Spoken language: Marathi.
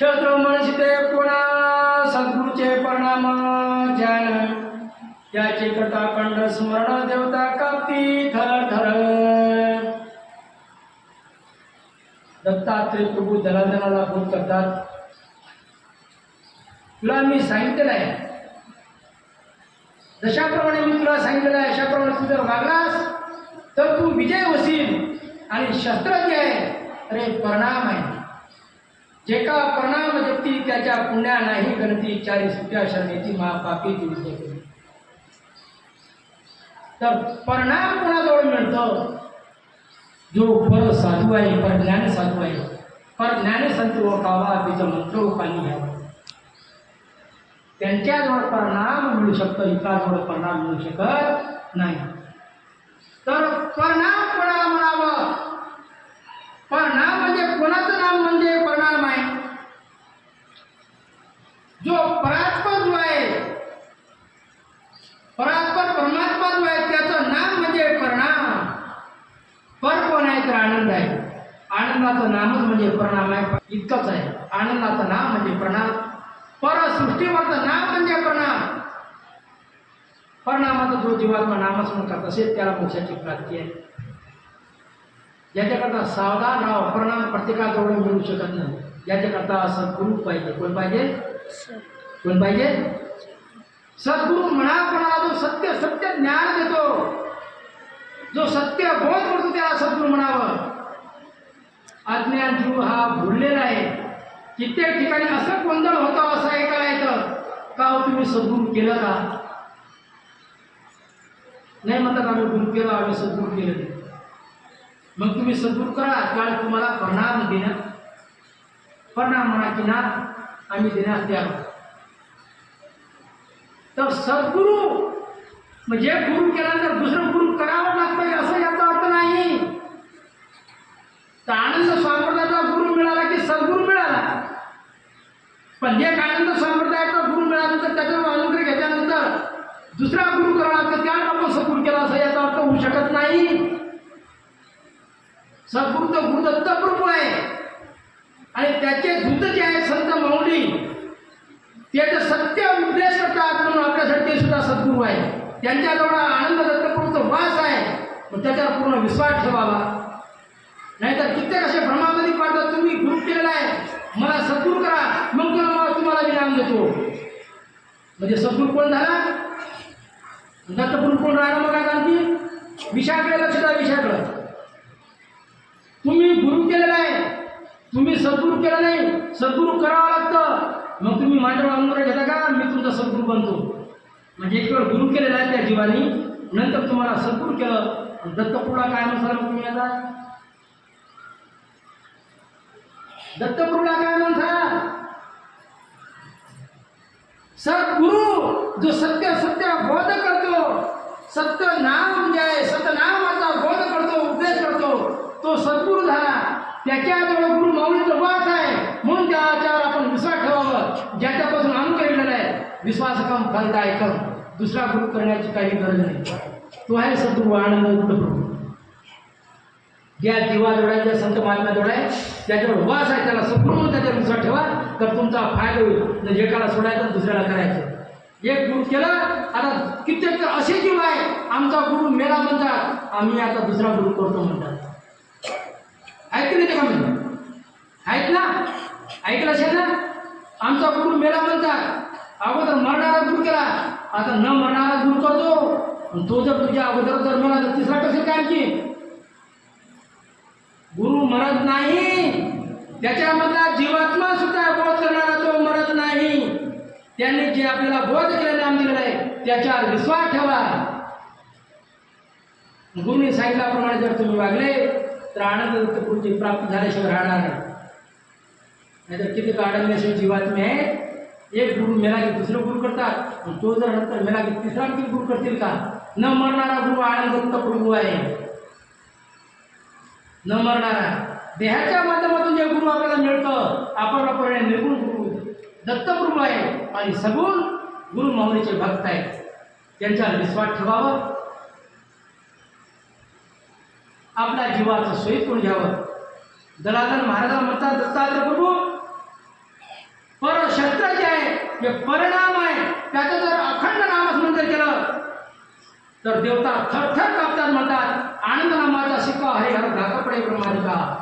क्षत्र मनसिते पुणा सद्गुरूचे परिणाम ज्ञान. याचे कथा कंड स्मरण देवता कापती थर थर दत्तात्रय प्रभू जनार्दनाला भूत करतात. तुला मी सांगितलेलं आहे. जशाप्रमाणे मी तुला सांगितलेलं आहे अशाप्रमाणे तू जर वागलास तर तू विजय होशील. आणि शस्त्र जे आहे. अरे परिणाम आहे. जे का परिणाम जपती त्याच्या पुण्या नाही गणती चारी सुट्या शरणेची महापापी दिवसे तर परिणाम कोणाजवळ मिळतो? जो पर साधू आहे पर ज्ञान साधू आहे. पर ज्ञान संत ओळखावा तिथं मंत्र पाणी घ्यावा त्यांच्याजवळ परिणाम मिळू शकतो इतराजवळ परिणाम मिळू शकत नाही. तर परिणाम कोणाला म्हणावं? परिणाम म्हणजे कोणाचं नाम म्हणजे परिणाम आहे जो परात्पर जो आहे परात्पर परमात्मा जो आहे त्याचं नाम म्हणजे परिणाम पर कोण आहे तर आनंद आहे आनंदाचं नामच म्हणजे परिणाम आहे. इतकंच आहे. आनंदाचं नाम म्हणजे परिणाम. परसृष्टीवरचं नाम म्हणजे परिणाम. परिणामाचा जो जीवात्मा नामच म्हणतात तसेच त्याला मोक्षाची प्राप्ती आहे. याच्याकरता सावधान राहा परिणाम प्रत्येकाजवळ मिळू शकत नाही. याच्याकरता सद्गुरू पाहिजे. कोण पाहिजे? कोण पाहिजे? सद्गुरू म्हणा कोणाला जो सत्य सत्य ज्ञान देतो जो सत्य बोध करतो त्याला सद्गुरू म्हणावं अज्ञान जीव हा भुललेला आहे कित्येक ठिकाणी असं गोंधळ होता हो, असं ऐकायला येतं का हो तुम्ही सद्गुरू केलं का? नाही म्हणतात आम्ही गुरु केलं आम्ही सद्गुरू केलं नाही? मग तुम्ही सद्गुरू करा त्यावेळेस तुम्हाला परिणाम देण्यात परिणाम म्हणा की ना आम्ही देण्यास द्या तर सद्गुरू म्हणजे गुरु केल्यानंतर दुसरं गुरु करावं लागतं असं याचा अर्थ नाही. तर आनंद स्वामी गुरु मिळाला की सद्गुरू मिळाला पण एक आनंद संप्रदायाचा गुरु मिळाल्यानंतर त्याच्यावर अनुग्रह घेतल्यानंतर दुसरा गुरु करावा तर त्या आपण केला असं याचा अर्थ होऊ शकत नाही. सद्गुरु तर गुरुदत्त प्रभू आहे. आणि त्याचे दूत जे आहे संत माऊली ते तर सत्य उपदेश करतात म्हणून आपल्यासाठी सुद्धा सद्गुरू आहे त्यांच्याजवळ आनंद दत्तप्रभूचा वास आहे. मग त्याच्यावर पूर्ण विश्वास ठेवावा. नाहीतर कित्येक असे भ्रमामध्ये पाडतात तुम्ही गुरु केलेला आहे. मला सद्गुरू करा. मग तुला तुम्हाला मी नाम देतो. म्हणजे सद्गुरू कोण झाला? दत्तपूर कोण राहिला मग काय आणखी विषयाकडे लक्ष द्या विषयाकडं तुम्ही गुरु केलेला आहे. तुम्ही सद्गुरू केला नाही. सद्गुरू करावं लागतं. मग तुम्ही माझ्यावर अनुग्रह घेता का? मी तुमचा सद्गुरू बनतो. म्हणजे एक वेळ गुरु केलेला आहे त्या जीवानी. नंतर तुम्हाला सद्गुरू केलं. दत्तप्रभूला काय म्हणसाल मग तुम्ही आता दत्तगुरुला काय म्हणतात? सद्गुरु जो सत्य सत्य बोध करतो सत्य नाम जे आहे सत्य बोध करतो उपदेश करतो तो सद्गुरु झाला. त्याच्याजवळ गुरु माऊलीचं वास आहे. म्हणून त्याच्यावर आपण विश्वास ठेवावं. ज्याच्यापासून अनुकरणलेला आहे विश्वासकम फलदायकम दुसरा गुरु करण्याची काही गरज नाही. तो आहे सद्गुरु आनंद प्रभू. ज्या जीवाजवळ आहे ज्या संत महात्मा आहे त्याच्यावर वास आहे त्याला संपूर्ण त्याच्यावर विश्वास ठेवा तर तुमचा फायदा होईल. म्हणजे एकाला सोडायचं दुसऱ्याला करायचं. एक गुरु केला आता कित्येक तर असे जीव आहे आमचा गुरु मेला म्हणतात आम्ही आता दुसरा गुरु करतो म्हणतात. ऐकते नाही ते का म्हणजे आहेत ना ऐकलं असेल ना? आमचा गुरु मेला म्हणतात अगोदर मरणारा गुरु केला आता न मरणारा गुरु करतो. तो जर तुझ्या अगोदर जर मेला तर तिसरा कसेल काय आणखी? गुरु मरत नाही. त्याच्यामधला जीवात्मा सुद्धा बोध करणारा तो मरत नाही. त्यांनी जे आपल्याला बोध केलं नाम दिलेलं आहे त्याच्यावर विश्वास ठेवा. गुरुने सांगितल्याप्रमाणे जर तुम्ही वागले तर आनंद पुढची प्राप्त झाल्याशिवाय राहणार नाही. नाहीतर किती काढण्याशिवाय जीवात्मे आहे? एक गुरु मेला की दुसरं गुरु करतात. तो जर नंतर मेला की तिसरा गुरु करतील का? न मरणारा गुरु आनंद प्रभू आहे. न मरणारा देहाच्या माध्यमातून जे गुरु आपल्याला मिळतं आपण निर्गुण गुरु दत्तप्रभू आहे. आणि सगुण गुरु माऊलीचे भक्त आहेत. त्यांच्यावर विश्वास ठेवावा आपल्या जीवाचं सोयी करून घ्यावं. दलादन महाराजा म्हणतात दत्तात्र प्रभू जे परिणाम आहे. त्याचं जर अखंड नामस्मरण जर केलं तर देवता थरथर कापतात म्हणतात. आनंद नामाचा शिक्का हरिहर घाकपडे ब्रह्मादिका